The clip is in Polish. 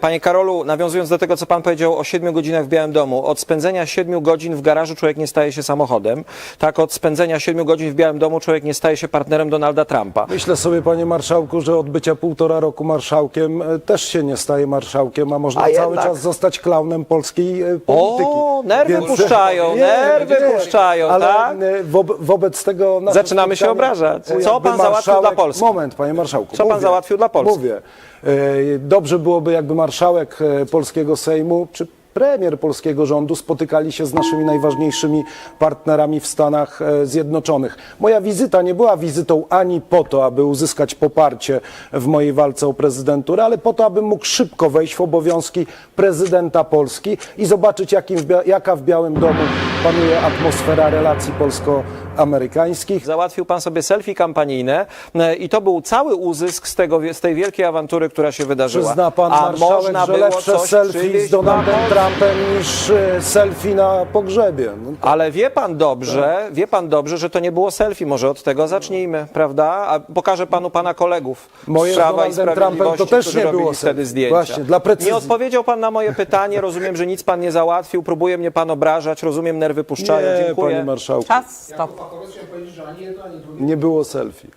Panie Karolu, nawiązując do tego, co pan powiedział o 7 godzinach w Białym Domu, od spędzenia 7 godzin w garażu człowiek nie staje się samochodem, tak od spędzenia 7 godzin w Białym Domu człowiek nie staje się partnerem Donalda Trumpa. Myślę sobie, panie marszałku, że od bycia półtora roku marszałkiem e, też się nie staje marszałkiem, a można A cały jednak. czas zostać klaunem polskiej e, polityki. O, nerwy puszczają, nerwy puszczają, ale tak? e, wob- wobec tego... nasze Zaczynamy się spotkanie, obrażać. Co jakby pan załatwił dla Polski? Moment, panie marszałku. Co pan załatwił dla Polski? Mówię. E, Dobrze byłoby, jakby marszałek e, polskiego Sejmu, czy premier polskiego rządu spotykali się z naszymi najważniejszymi partnerami w Stanach e, Zjednoczonych. Moja wizyta nie była wizytą ani po to, aby uzyskać poparcie w mojej walce o prezydenturę, ale po to, abym mógł szybko wejść w obowiązki prezydenta Polski i zobaczyć, jakim jaka w Białym Domu panuje atmosfera relacji polsko-amerykańskich. Załatwił pan sobie selfie kampanijne e, i to był cały uzysk z, tego, z tej wielkiej awantury, która się wydarzyła. Przyzna pan A marszałek, można że było lepsze coś selfie z Donaldem? Trumpem niż e, selfie na pogrzebie. No, to- Ale wie pan dobrze, wie pan dobrze, że to nie było selfie. Może od tego zacznijmy, prawda? A pokażę panu pana kolegów Moje z z Prawa i Sprawiedliwości, to też nie było wtedy zdjęcia. Właśnie, dla precyzji. Nie odpowiedział pan na moje pytanie. Rozumiem, że nic pan nie załatwił. Próbuje mnie pan obrażać. Rozumiem, nerwy puszczają. nie, Dziękuję. panie marszałku, Czas, stop. Nie było selfie.